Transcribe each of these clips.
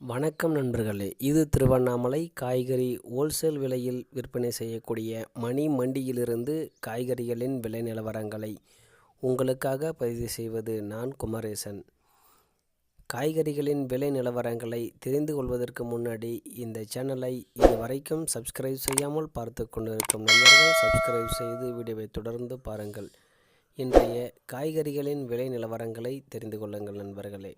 வணக்கம் நண்பர்களே இது திருவண்ணாமலை. காய்கறி ஹோல்சேல் விலையில் விற்பனை செய்யக்கூடிய மணி மண்டியிலிருந்து காய்கறிகளின் விலை நிலவரங்களை உங்களுக்காக பதிவு செய்வது நான் குமரேசன். காய்கறிகளின் விலை நிலவரங்களை தெரிந்து கொள்வதற்கு முன்னாடி இந்த சேனலை இதுவரைக்கும் சப்ஸ்கிரைப் செய்யாமல் பார்த்து கொண்டிருக்கும் நண்பர்கள் சப்ஸ்கிரைப் செய்து வீடியோவை தொடர்ந்து பாருங்கள். இன்றைய காய்கறிகளின் விலை நிலவரங்களை தெரிந்து கொள்ளுங்கள் நண்பர்களே.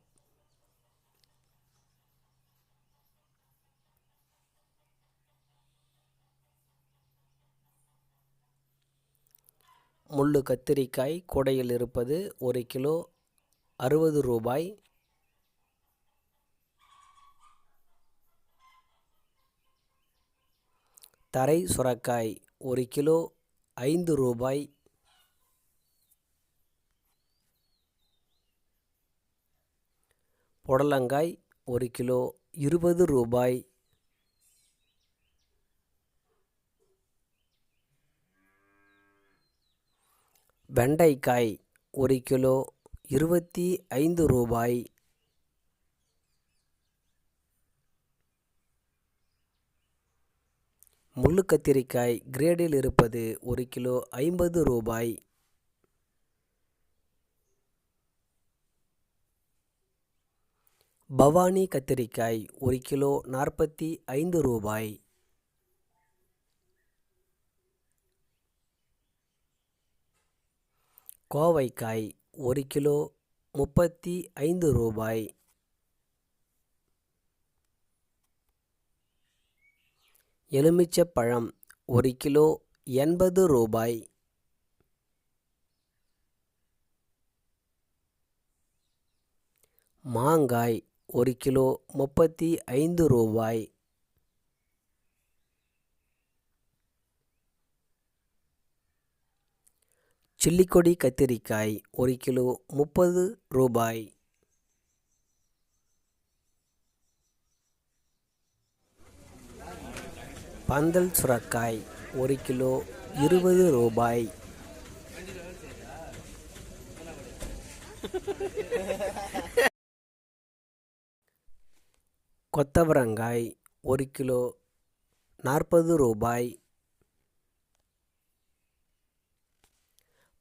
முள்ளு கத்திரிக்காய் கூடையில் இருப்பது ஒரு கிலோ அறுபது ரூபாய். தரை சுரக்காய் ஒரு கிலோ ஐந்து ரூபாய். புடலங்காய் ஒரு கிலோ இருபது ரூபாய். வெண்டைக்காய் ஒரு கிலோ இருபத்தி ஐந்து ரூபாய். முள்ளு கத்திரிக்காய் கிரேடில் இருப்பது ஒரு கிலோ ஐம்பது ரூபாய். பவானி கத்திரிக்காய் ஒரு கிலோ நாற்பத்தி ஐந்து ரூபாய். கோவைக்காய் ஒரு கிலோ முப்பத்தி ஐந்து ரூபாய். எலுமிச்சப்பழம் ஒரு கிலோ எண்பது ரூபாய். மாங்காய் ஒரு கிலோ முப்பத்தி ஐந்து ரூபாய். சில்லிக்கொடி கத்திரிக்காய் ஒரு கிலோ முப்பது ரூபாய். பந்தல் சுரக்காய் ஒரு கிலோ இருபது ரூபாய். கொத்தவரங்காய் ஒரு கிலோ நாற்பது ரூபாய்.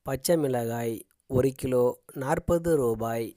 பச்சை மிளகாய் ஒரு கிலோ நாற்பது ரூபாய்